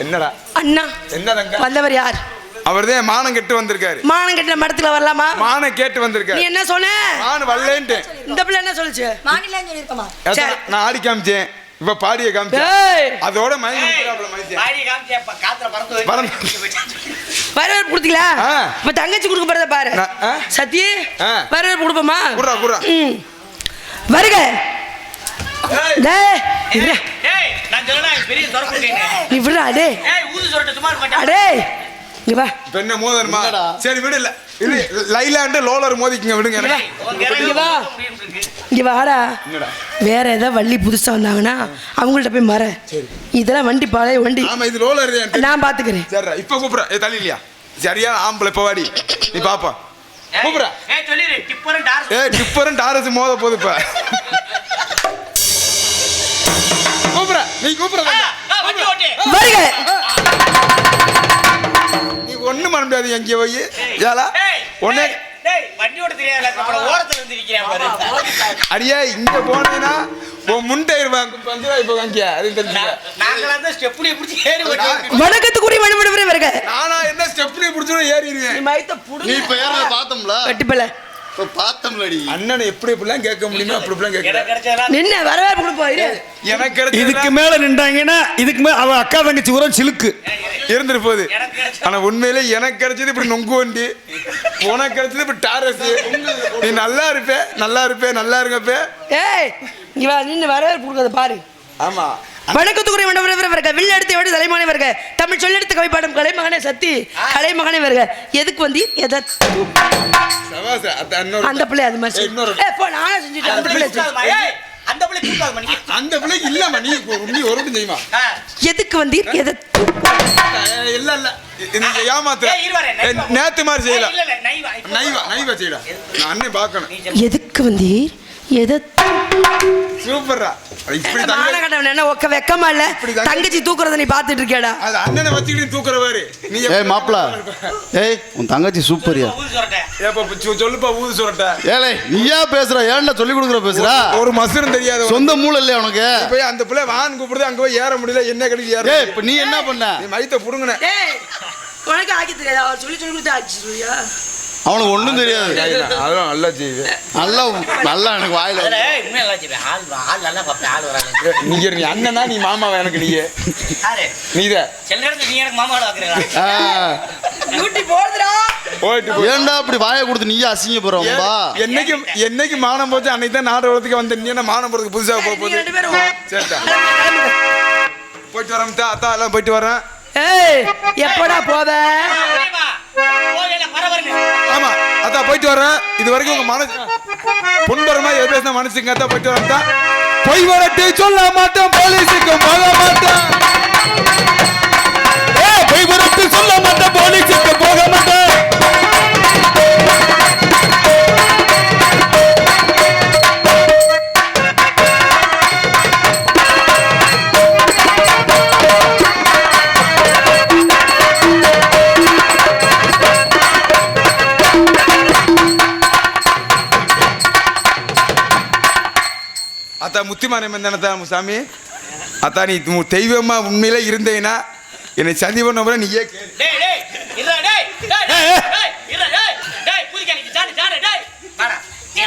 என்னடா? அண்ணா என்ன தங்க வந்தவர் யார்? அவர்தான் மானம் கெட்டு வந்திருக்காரு. மானம் கட்டின மடத்துல வரலாமா? மானம் கேட்டு நீ வந்திருக்காரு என்ன சொன்ன? மான் வரலேன்ட்டு. இந்த பிள்ளை என்ன சொல்லுச்சு? மாநிலம் சொல்லியிருக்கமா? அதான் நான் ஆடி காமிச்சேன். இப்ப பாடிய காமிச்சேன். அதோட. வரவேற்பு கொடுத்தீங்களா? ஆ. இப்ப தங்கச்சி கொடுக்க போறத பாரு? சத்தி ஆ. வரவேற்பு கொடுப்போமா? வருக. டேய் இருடா. ஏய் நான் சொல்லலாம் பெரிய சொரக்கு நீ விடுறா டே ஏய் ஊது சொரட்ட சும்மா இருக்க மாட்டேன். அடே இங்க வா. என்ன மோதனுமா? சரி விடு இல்ல இது லைலாண்டு லோலர் மோதிக்குங்க விடுங்க. இங்க வா. இங்க வாடா. வேற ஏதாவது வள்ளி புதுசா வந்தாங்கன்னா அவங்கள்ட்ட போய் மற. இதெல்லாம் வண்டி பழைய வண்டி. ஆமா இது ரோலர் நான் பாத்துக்கிறேன். சரிடா இப்ப கூப்பிடுற. ஏ தள்ளி இல்லையா? சரியா ஆம்பளை இப்ப வாடி. நீ பாப்பா. கூப்பிடுற. ஏய் சொல்லிரு டிப்பரும் டார்ஸ் ஏ டிப்பரும் டாரஸ் மோத போகுது இப்ப. கூப்பிடுற. நீ ஓட்டு. வருக நீ ஒண்ணு பண்ண முடியாது எங்கே போய். ஏலா ஒன்னே அடியே இங்க போனீங்கன்னா உன் முன் டயர் ஏறி வணக்கத்துக்குரிய மணிமணி வருக. நானா என்ன ஸ்டெப்னி புடிச்சோட நீ ஏறிடுவேன் நீ புடு இப்ப ஏறத பார்த்தோம்ல. கட்டிப்பல. இப்ப பார்த்தோம்லடி. அண்ணனை எப்படி எப்படிலாம் கேட்க முடியுமோ அப்படி இப்படிலாம் கேட்க நின்ன வரவேற்பு கொடுப்போம் இரு. எனக்கு இதுக்கு மேல நின்றாங்கன்னா இதுக்கு மேல அவ அக்கா தங்கச்சி உரம் சிலுக்கு. இருந்துட்டு போகுது. ஆனா உண்மையிலே எனக்கு கிடைச்சது இப்படி நொங்கு வண்டி. உனக்கு கிடைச்சது இப்படி டாரஸ் நீ நல்லா இருப்பே நல்லா இருப்பே நல்லா இருங்கப்பே. ஏய் இங்க வா நின்னு வரவேற்பு கொடுக்கறத பாரு. ஆமா. வணக்கத்துக்குரிய மண்டபம் வருக வில் எடுத்து விட தலைமானே வருக தமிழ் சொல்லெடுத்து கவிப்பாடும் கலைமகனே சத்தி கலைமகனே வருக எதுக்கு வந்து? எதை அந்த பிள்ளை அது மாதிரி நானே செஞ்சுட்டேன். அந்த பிள்ளை அந்த பிள்ளை அந்த பிள்ளைக்கு இல்லம்மா நீ நீ ஒரு மட்டும் செய்யுமா? ஆ. எதுக்கு வந்தீர் எதை இல்ல இல்ல. நீங்க நைவா. ஏய், நேத்து மாதிரி ஏய், செய்யல இல்ல, இல்ல, நைவா. இப்போ நைவா நைவா செய்யடா. நான் அண்ணன் பார்க்கணும். எதுக்கு வந்தீர்? எதை? சூப்பர்ரா. இப்படி மானகட்டவன் என்ன ஒக்க வெக்கமா இல்ல? தங்கச்சி தூக்குறத நீ பாத்துட்டு இருக்கியாடா அது அண்ணனை வச்சுக்கிட்டு தூக்குறவாரு நீ ஏய் மாப்பிள ஏய் உன் தங்கச்சி சூப்பரியா. ஏப்பா சொல்லுப்பா ஊது சுரட்ட. ஏலே நீயா பேசுற? ஏன்டா சொல்லி கொடுக்குற பேசுற? ஒரு மசரும் தெரியாது. சொந்த மூளை இல்லையா உனக்கு? போய் அந்த பிள்ளை வான் கூப்பிடுது அங்க போய் ஏற முடியல என்ன கிடைக்கு ஏற ஏய் இப்ப நீ என்ன பண்ண? நீ மைத்த புடுங்கின. ஏய் உனக்கு ஆக்கி தெரியாதா அவர் சொல்லி சொல்லி கொடுத்து ஆக்கி சொல்லியா அவனுக்கு ஒண்ணும் தெரியாது. அதெல்லாம் நல்லா செய்யுது. நல்லா நல்லா எனக்கு வாயில செய்வேன். நீங்க நீ அண்ணனா நீ மாமாவா எனக்கு யாரு? நீத. சில நேரத்துல நீ எனக்கு மாமாவை ஏன்டா இப்படி வாயை கொடுத்து நீயா அசிங்க போறவன்பா என்னைக்கு என்னைக்கு மானம் போச்சு அன்னைக்கு தான் நாடகத்துக்கு வந்த நீ என்ன மானம் போறதுக்கு புதுசா போக போகுது ரெண்டு பேரும் சரிடா. கிளம்புங்க. போயிட்டு வரேன் தா அத்தா எல்லாம் போயிட்டு வரேன். ஏய் எப்படா போவ? அத்தா போயிட்டு வரேன். இது வரைக்கும் உங்க மனசு புண்பரமா எது பேசின மனசுங்க அத்தா போயிட்டு வரேன் தான் பொய் வரட்டு சொல்ல மாட்டேன் போலீஸுக்கு போக மாட்டேன். ஏய், பொய் சொல்ல மாட்டேன் போலீஸுக்கு போக முத்திமானம் தானத்தா சாமி அத்தா நீ தெய்வமா உண்மையில இருந்தேன்னா என்னை சதி பண்ண முறை நீயே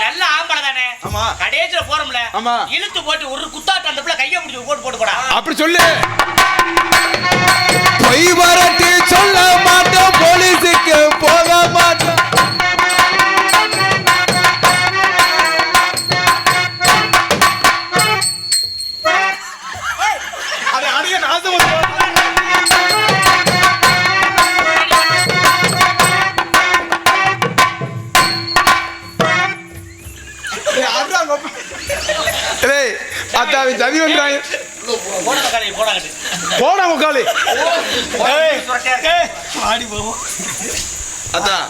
நல்ல ஆம்பளை தானே? ஆமா. கடைசியில போறோம்ல, ஆமா. இழுத்து போட்டு ஒரு குத்தாட்டம் அந்த பிள்ளை கையை பிடிச்சு போட்டு போட்டு போடா. அப்படி சொல்லு. பொய் வரட்டு சொல்ல மாட்டோம் போலீஸுக்கு போக மாட்டோம். அவன் சதி பண்றாங்க. போட காலி. போடாங்கட்டு போடா முக்காலி சுரட்டையா இருக்கு. அதான்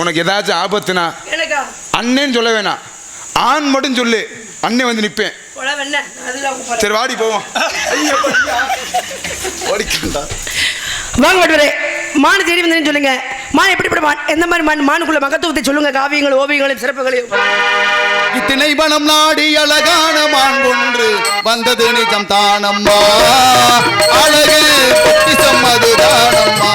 உனக்கு ஏதாச்சும் ஆபத்துனா அண்ணேன்னு சொல்ல வேணாம். ஆண் மட்டும் சொல்லு. அண்ணன் வந்து உட்காரு. சரி வாடி போவோம். வாங்க வட்டுவரே. மான் தேடி வந்தேன்னு சொல்லுங்க. மான் எப்படிப்பட்ட மான்? எந்த மாதிரி மான்? மானுக்குள்ள மகத்துவத்தை சொல்லுங்க. காவியங்கள் ஓவியங்களையும் சிறப்புகளையும். இத்தனை பணம் நாடி அழகான மான் ஒன்று வந்தது நிஜம் தானம்மா அழகு பொக்கிசம் அதுதானம்மா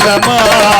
அழகுள்ளமான்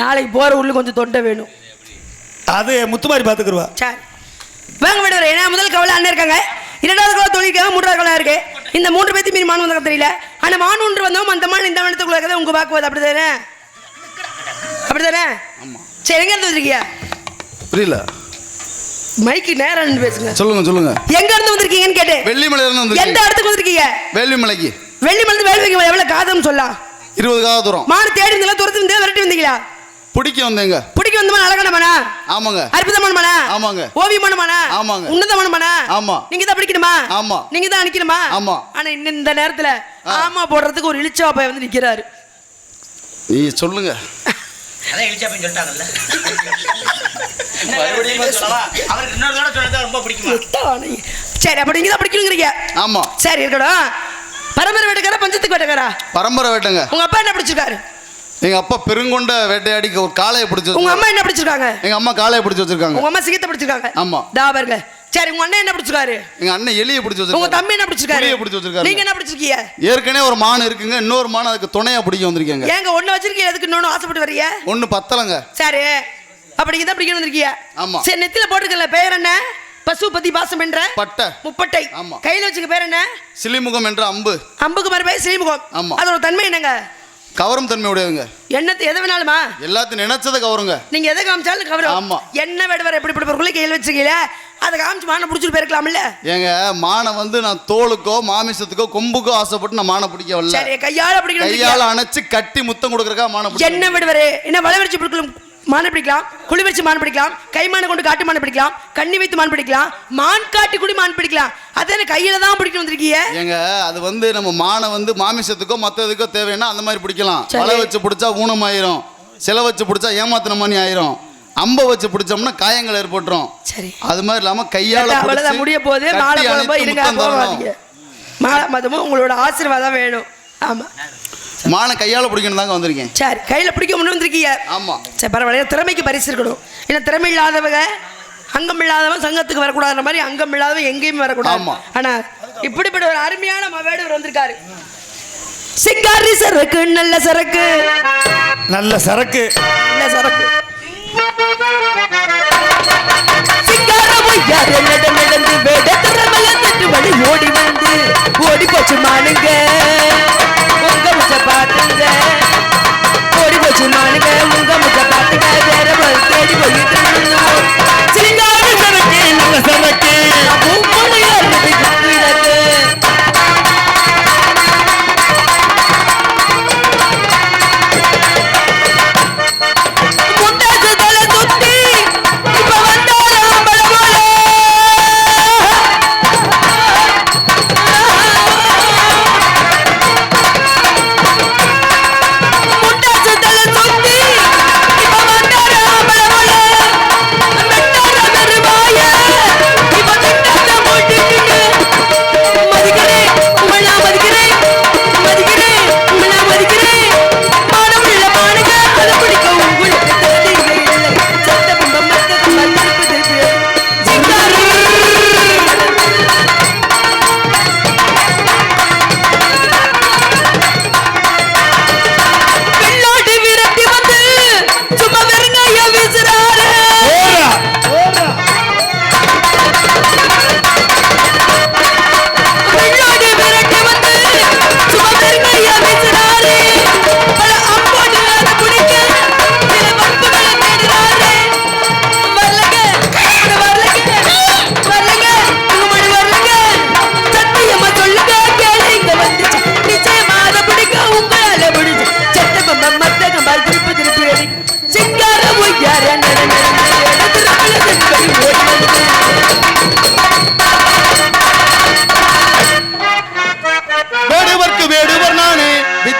நாளைக்கு போற உள்ள கொஞ்சம் தொண்டை வேணும். அது முத்துமாரி பாத்துக்குருவா சரி. வாங்க விடுவார் ஏன்னா முதல் கவலை அண்ணன் இருக்காங்க. இரண்டாவது கவலை தொழிற்காக மூன்றாவது கவலை இருக்கு. இந்த மூன்று பேர்த்து மீறி மானு வந்தாங்க தெரியல. ஆனா மானு ஒன்று வந்தோம் அந்த மான் இந்த மனத்துக்குள்ள இருக்கதை உங்க பாக்குவது அப்படிதானே அப்படிதானே சரி எங்க இருந்து வந்திருக்கீங்க? புரியல. மைக்கு நேரம் நின்னு பேசுங்க. சொல்லுங்க சொல்லுங்க. எங்க இருந்து வந்திருக்கீங்கன்னு கேட்டேன். வெள்ளிமலையில இருந்து எந்த வந்திருக்கீங்க இடத்துக்கு வந்திருக்கீங்க? வேள்விமலைக்கு வெள்ளி மருந்து வேலை வைக்க எவ்வளவு காதம் சொல்லலாம் இருபது கால தூரம். மாடு தேடி இருந்தீங்களா துரத்து இருந்தீங்களா விரட்டி வந்தீங்களா? பிடிக்க வந்தேங்க. பிடிக்க வந்த மன அழகான மனா ஆமாங்க. அற்புதமான மனா ஆமாங்க. ஓவியமான மனா ஆமாங்க. உன்னதமான மனா ஆமா. நீங்க தான் பிடிக்கணுமா? ஆமா. நீங்க தான் அணிக்கணுமா ஆமா. ஆனா இன்னும் இந்த நேரத்துல ஆமா போடுறதுக்கு ஒரு இழிச்சா பையன் வந்து நிக்கிறாரு. நீ சொல்லுங்க. அதான் இழிச்சாப்பின்னு சொல்லிட்டாங்கல்ல. மறுபடியும் சொல்லவா அவருக்கு இன்னொரு தடவை சொன்னது ரொம்ப பிடிக்குமா? எத்தானே. சரி அப்ப நீங்க தான் பிடிக்கணுங்கிறீங்க. ஆமா. சரி இருக்கட்டும். பரம்பரை வேட்டக்காரா பஞ்சத்துக்கு வேட்டக்காரா பரம்பரை வேட்டைங்க. உங்க அப்பா என்ன பிடிச்சிருக்காரு? எங்க அப்பா பெருங்கொண்ட வேட்டையாடி ஒரு காளையை பிடிச்சி உங்க. அம்மா என்ன பிடிச்சிருக்காங்க? எங்க அம்மா காளையை பிடிச்சி வச்சிருக்காங்க. உங்க அம்மா பிடிச்சிருக்காங்க. ஆமா. தா பாருங்க. சரி உங்க அண்ணன் என்ன பிடிச்சிருக்காரு? எங்க அண்ணன் எலியை பிடிச்சி உங்க வச்சிருக்காங்க தம்பி என்ன பிடிச்சிருக்காரு? புலியை பிடிச்சி வச்சிருக்காரு. நீங்க என்ன பிடிச்சிருக்கீங்க? ஏற்கனவே ஒரு மான் இருக்குங்க. இன்னொரு மான் அதுக்கு துணையா பிடிக்க வந்திருக்கேங்க. ஏங்க ஒண்ணு வச்சிருக்கீங்க எதுக்கு இன்னொன்னு ஆசைப்பட்டு வர்றீங்க? ஒண்ணு பத்தலங்க. சரி. அப்படி நீங்க தான் பிடிக்கணும் வந்திருக்கீங்க ஆமா. சரி நெத்தில போட்டுக்கல பேர் என்ன? பசுபதி பாசம் என்ற? பட்டை. முப்பட்டை. ஆமா. கையில வச்சுக்க பேர் என்ன? சிலிமுகம் என்ற அம்பு. அம்புக்கு மறு பேர் ஸ்ரீமுகம் ஆமா. அதோட தன்மை என்னங்க? கவரும் தன்மை உடையதுங்க என்னத்தை எதை வேணாலுமா? எல்லாத்தையும் நினைச்சதை கவருங்க. நீங்க எதை காமிச்சாலும் கவரும். ஆமா. என்ன வேடுவார் எப்படி இப்படி கையில் வச்சிருக்கீங்க அதை காமிச்சு மான பிடிச்சிட்டு போயிருக்கலாம்ல? ஏங்க மானை வந்து நான் தோலுக்கோ மாமிசத்துக்கோ கொம்புக்கோ ஆசைப்பட்டு நான் மானை பிடிக்க வரல. சரி கையால பிடிக்கணும் கையால அணைச்சு கட்டி முத்தம் கொடுக்கறக்கா மானை என்ன விடுவாரு? என்ன வளவரிச்சு பிடிக்கலாம் மான் பிடிக்கலாம். குழி வச்சு மான் பிடிக்கலாம். கை மானை கொண்டு காட்டு மான் பிடிக்கலாம். கண்ணி வைத்து மான் பிடிக்கலாம். மான் காட்டி கூட மான் பிடிக்கலாம். அதே கையில தான் பிடிக்கணும் வந்திருக்கீங்க ஏங்க அது வந்து நம்ம மானை வந்து மாமிசத்துக்கோ மற்றதுக்கோ தேவைன்னா அந்த மாதிரி பிடிக்கலாம். வலை வச்சு பிடிச்சா ஊனமாயிரும் சிலை வச்சு பிடிச்சா ஏமாத்தின மாதிரி ஆயிரும். அம்பை வச்சு பிடிச்சோம்னா காயங்கள் ஏற்பட்டுரும். சரி. அது மாதிரி இல்லாம கையால முடிய கட்டி மாலை இருங்க மாலை மதமும் உங்களோட ஆசீர்வாதம் வேணும். ஆமா. மானை கையால பிடிக்கணும் தாங்க வந்திருக்கேன் சரி கையில பிடிக்க முன்னு வந்திருக்கீங்க. ஆமா. சரி பரவாயில்ல திறமைக்கு பரிசு இருக்கணும் ஏன்னா திறமை இல்லாதவங்க அங்கம் இல்லாதவன் சங்கத்துக்கு வரக்கூடாதுன்ற மாதிரி அங்கம் இல்லாதவன் எங்கேயுமே வரக்கூடாது. ஆனா இப்படிப்பட்ட ஒரு அருமையான வேடுவர் வந்திருக்காரு. சிங்காரி சரக்கு நல்ல சரக்கு. நல்ல சரக்கு. நல்ல சரக்கு. சிங்கார பொய்யாரு நட நடந்து வேட திறமைய ஓடி வந்து ஓடி போச்சு மானுங்க. உங்க முச்ச பாட்டுங்க ஓடி போச்சு மானுங்க. உங்க முச்ச பாட்டுங்க வேற ஒரு தேடி போயிட்டு இருந்தோம். சிங்கார சரக்கு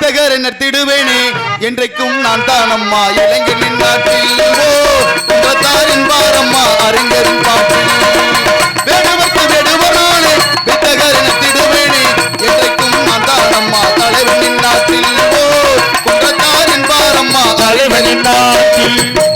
நர்த்திடுவேனே என்றைக்கும் நான் தானம்மா. இளைஞனின் நாட்டில் ஓ பாரம்மா அறிஞரின் பாட்டில். வேடுவர்க்கு வேடுவனாலே வித்தகர் நர்த்திடுவேனே என்றைக்கும் நான் தானம்மா. தலைவனின் நாட்டில் ஓ பாரம்மா தலைவனின் நாட்டில்.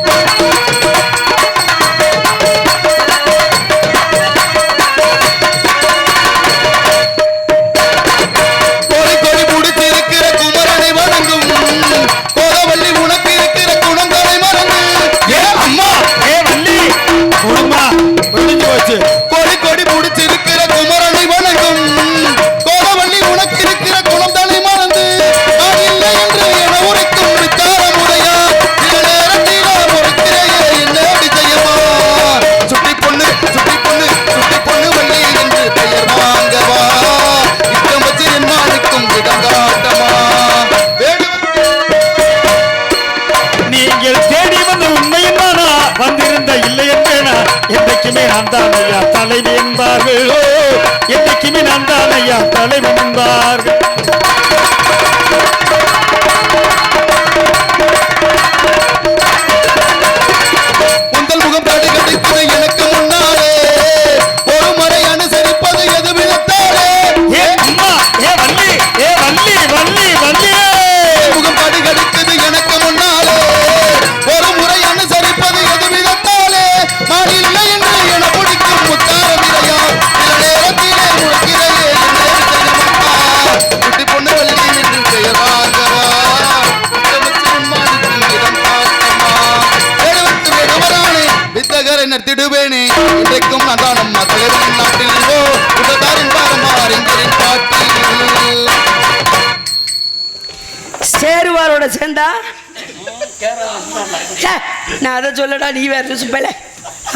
நான் அதை சொல்லடா நீ வேற சுப்பல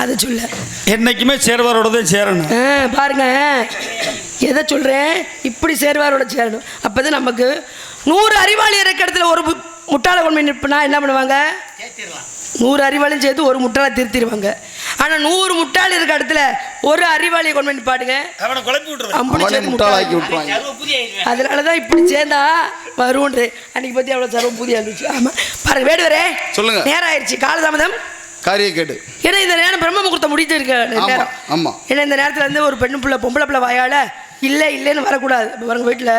அதை சொல்ல. என்னைக்குமே சேர்வாரோட தான் சேரணும் பாருங்க. எதை சொல்றேன்? இப்படி சேர்வாரோட சேரணும். அப்பதான் நமக்கு நூறு அறிவாளி இருக்க இடத்துல ஒரு முட்டாளை கொண்டு நிற்பனா என்ன பண்ணுவாங்க? நூறு அறிவாளியும் சேர்த்து ஒரு முட்டாளை திருத்திடுவாங்க. ஆனா நூறு முட்டாள் இருக்க இடத்துல ஒரு அறிவாளியை கொண்டு போய் நிப்பாட்டுங்க. அவனை குழப்பி. விட்டுருவாங்க. அதனால தான் இப்படி சேர்ந்தா வருவோன்று அன்னைக்கு பத்தி அவ்வளோ சர்வம் புதிய இருந்துச்சு ஆமா. பாருங்க வேடுவரே சொல்லுங்க. நேரம் ஆயிடுச்சு. காலதாமதம். காரிய கேடு. ஏன்னா இந்த நேரம் பிரம்ம முகூர்த்தம் முடித்து இருக்க ஆமா நேரம். ஆமா. ஏன்னா இந்த நேரத்துல இருந்து ஒரு பெண்ணு பிள்ளை பொம்பளை பிள்ளை வாயால இல்லை இல்லைன்னு வரக்கூடாது. இப்போ பாருங்க வீட்டில்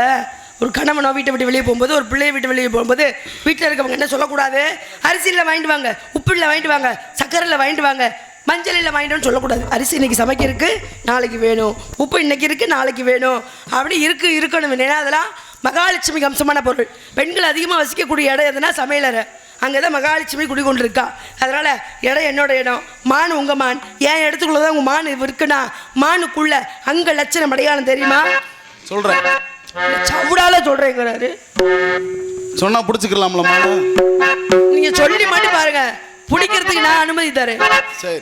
ஒரு கணவனோ வீட்டை விட்டு வெளியே போகும்போது ஒரு பிள்ளையை விட்டு வெளியே போகும்போது வீட்டில் இருக்கவங்க என்ன சொல்லக்கூடாது? அரிசியில் வாங்கிட்டு வாங்க உப்பில் வாங்கிட்டு வாங்க சக்கரையில் வாங்கிட்டு வாங்க மஞ்சளில் வாங்கிட்டோன்னு சொல்லக்கூடாது. அரிசி இன்னைக்கு சமைக்க இருக்கு நாளைக்கு வேணும். உப்பு இன்னைக்கு இருக்கு நாளைக்கு வேணும். அப்படி இருக்கு இருக்கணும். ஏன்னா அதெல்லாம் மகாலட்சுமிக்கு அம்சமான பொருள். பெண்கள் அதிகமாக வசிக்கக்கூடிய இடம் எதுனா சமையலறை. அங்கே தான் மகாலட்சுமி குடிகொண்டிருக்கா அதனால இடம் என்னோட இடம். மான் உங்க மான். என் இடத்துக்குள்ள தான் உங்க மான் இருக்குன்னா மானுக்குள்ள அங்க லட்சணம் அடையாளம் தெரியுமா? சொல்றேன். சவுடால சொல்றேங்கிறாரு. சொன்னா புடிச்சுக்கலாம்ல மாமா நீங்க சொல்லி மட்டும் பாருங்க. பிடிக்கிறதுக்கு நான் அனுமதி தரேன். சரி.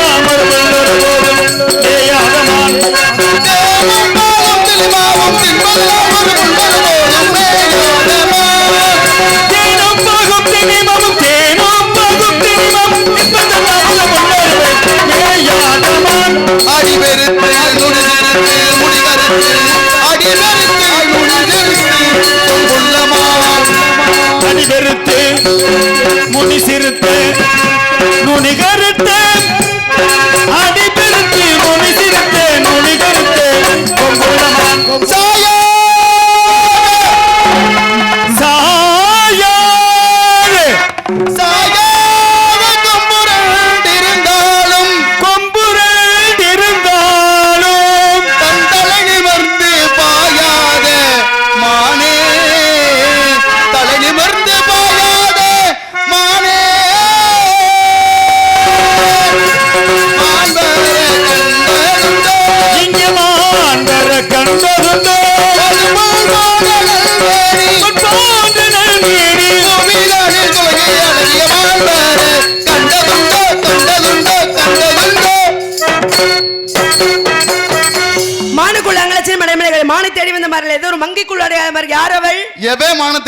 ನುನಿಗರ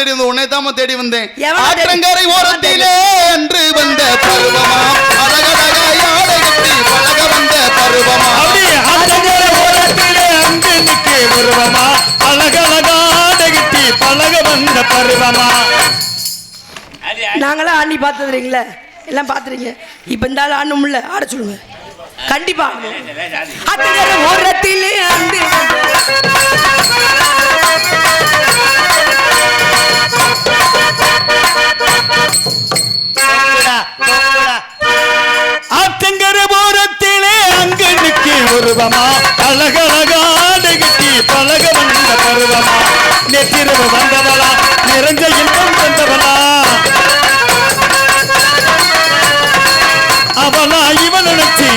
தேடி வந்து உன்னை தாம தேடி வந்தேன். ஆற்றங்கரை ஓரத்திலே அன்று வந்த பருவமா? அழகழகாய் பழக வந்த பருவமா? அப்படியே ஆத்தங்கர ஓரத்திலே அங்கு நிற்க உருவமா அழகழகாட கிட்டி பழக வந்த பருவமா? நாங்களாம் ஆண்டி பார்த்தது இல்லைங்களே எல்லாம் பார்த்துறீங்க. இப்போ இந்த ஆள் ஆடணும் இல்ல ஆட சொல்லுங்க. கண்டிப்பா. ஓரத்திலே அந்து ஆத்தங்கர ஓரத்திலே அங்கு நிற்க உருவமா? அழகழகாட கிட்டி பழக வந்த பருவமா? நெற்றிரவு வந்தவளா? நிறைஞ்ச இன்பம் வந்தவளா அவளா இவன் நினைச்சு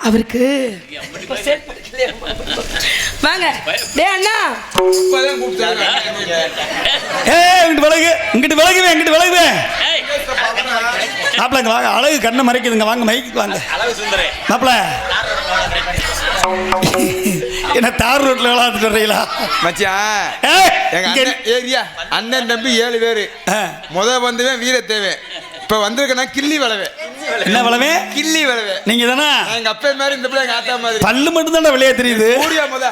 அவருக்கு வாங்க. டே அண்ணா. இப்பதான் கூப்பிட்டாங்க. ஏ இங்கிட்டு விலகு. இங்கிட்டு விலகுவேன் இங்கிட்டு விலகுவேன். ஏய், மாப்பிளங்க வாங்க. அழகு கண்ணை மறைக்குதுங்க. வாங்க மைக்கு வாங்க. மாப்பிள என்ன தார் ரோட்ல விளாண்டுட்டு வர்றீங்களா? மச்சான். ஏய், எங்க அண்ணன் ஏரியா அண்ணன் தம்பி ஏழு பேரு. முத வந்தவன் வீரத்தேவன் இப்ப வந்திருக்கனா கிள்ளி வளவே. என்ன வளவே? கிள்ளி வளவே. நீங்க தானே? எங்க அப்பா மாதிரி இந்த பிள்ளை எங்க ஆத்தா மாதிரி. பல்லு மட்டும் தான் வெளியே தெரியுது. மூடியா முத?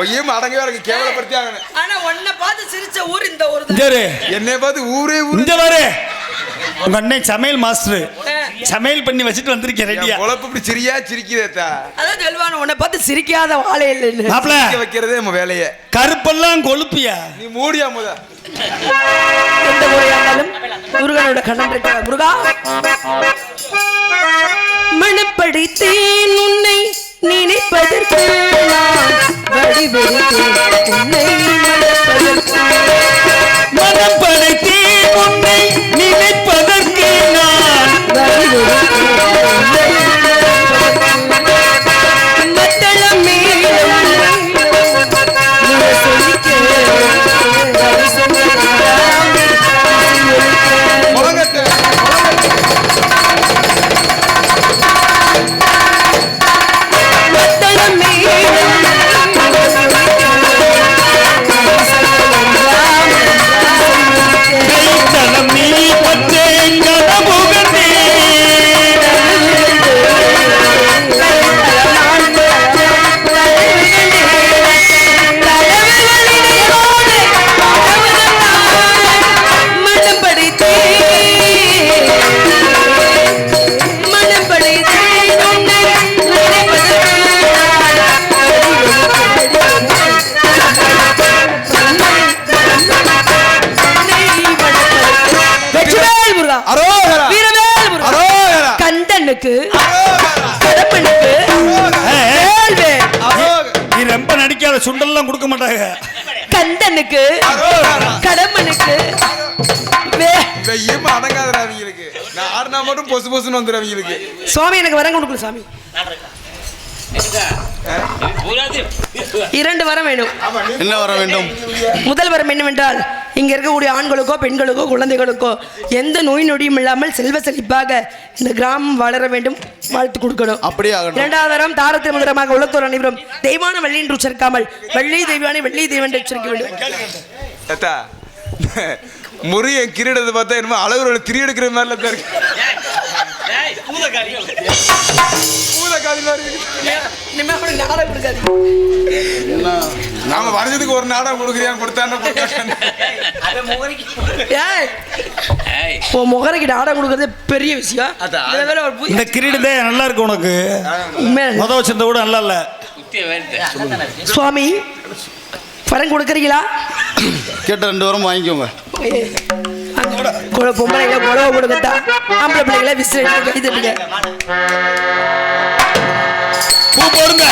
ஒய்யும் அடங்கவே இருக்கு. கேவலப்படுத்தி ஆகணும். ஆனா உன்னை பார்த்து சிரிச்ச ஊர் இந்த ஊர் இரு. என்னை பார்த்து ஊரே ஊரு. இந்த பாரு உங்க அண்ணன் சமையல் மாஸ்டர். சமையல் பண்ணி வச்சுட்டு வந்திருக்கேன் ரெடியா என் பொழப்பு இப்படி சிரியா சிரிக்குதேத்தா அதான் சொல்லுவானு உன்னை பார்த்து சிரிக்காத வாழை சிரிக்க வைக்கிறதே நம்ம வேலையே. கருப்பெல்லாம் கொழுப்பியா? நீ மூடியா முத? எந்த முறையானாலும் முருகனோட கண்ணம் இருக்கிற முருகா. மனப்படித்தேன் உன்னை நினைப்பதற்கு நான் வடிவெடுத்தேன் உன்னை மணப்பதற்கு ஆடினா மட்டும் பொசு பொசுன்னு வந்துடும் அவங்களுக்கு சுவாமி எனக்கு வரம் கொடுக்கல சாமி இரண்டு வரம் வேணும். என்ன வர வேண்டும்? முதல் வரம் என்னவென்றால் இங்க இருக்கக்கூடிய ஆண்களுக்கோ பெண்களுக்கோ குழந்தைகளுக்கோ எந்த நோய் நொடியும் இல்லாமல் செல்வ செழிப்பாக இந்த கிராமம் வளர வேண்டும் வாழ்த்து கொடுக்கணும். அப்படியே இரண்டாவது வரம் தாரத்தில் முதலமாக உலகத்தோர் அனைவரும் தெய்வான வெள்ளி என்று உச்சரிக்காமல் வெள்ளி தெய்வானை வெள்ளி தெய்வம் என்று உச்சரிக்க வேண்டும். ஏத்தா முறிய கிரீடத்தை பார்த்தா என்னமோ அழகுரோட திரி எடுக்கிற மாதிரில தான் இருக்கு. நாம வரைஞ்சதுக்கு ஒரு நாடகம் கொடுக்குறியான்னு கொடுத்தான்னு முகரைக்கு நாடகம் கொடுக்கறது பெரிய விஷயம். இந்த கிரீடதே நல்லா இருக்கு உனக்கு. முத வச்சிருந்த கூட நல்லா இல்ல. சுவாமி பணம் கொடுக்குறீங்களா? கேட்ட ரெண்டு வாரம் வாங்கிக்கோங்க. பொம்பளைங்க குழவை கொடுக்கத்தா ஆம்பளை பிள்ளைங்கள விசில் அடிச்சு கை தட்டுங்க பூ போடுங்க.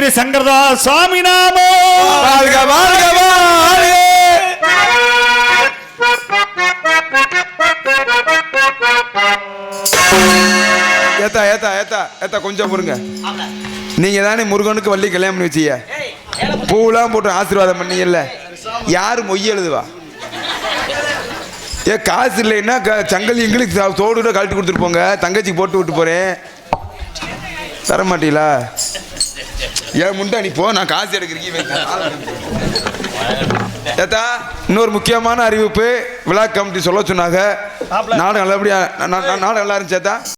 திரு சங்கரதா சுவாமி நாமோ. வாழ்க வாழ்க வாழ்க. ஏத்தா ஏத்தா ஏத்தா ஏத்தா கொஞ்சம் பொறுங்க. நீங்க தானே முருகனுக்கு வள்ளி கல்யாணம் பண்ணி வச்சீங்க? பூலாம் போட்டு ஆசீர்வாதம் பண்ணீங்கல்ல? யாரு மொய் எழுதுவா? ஏ காசு இல்லைன்னா க- சங்கல் எங்களுக்கு தோடு கழட்டி கொடுத்துட்டு போங்க. தங்கச்சிக்கு போட்டு விட்டு போறேன். தர மாட்டீங்களா ஏன் முண்டா நீ போ நான் காசு எடுக்கிறீங்க ஏத்தா இன்னொரு முக்கியமான அறிவிப்பு விழா கமிட்டி சொல்ல சொன்னாங்க. நாடகம் நல்லபடியா நா- நா- நாடகம் நல்லா இருந்துச்சேத்தா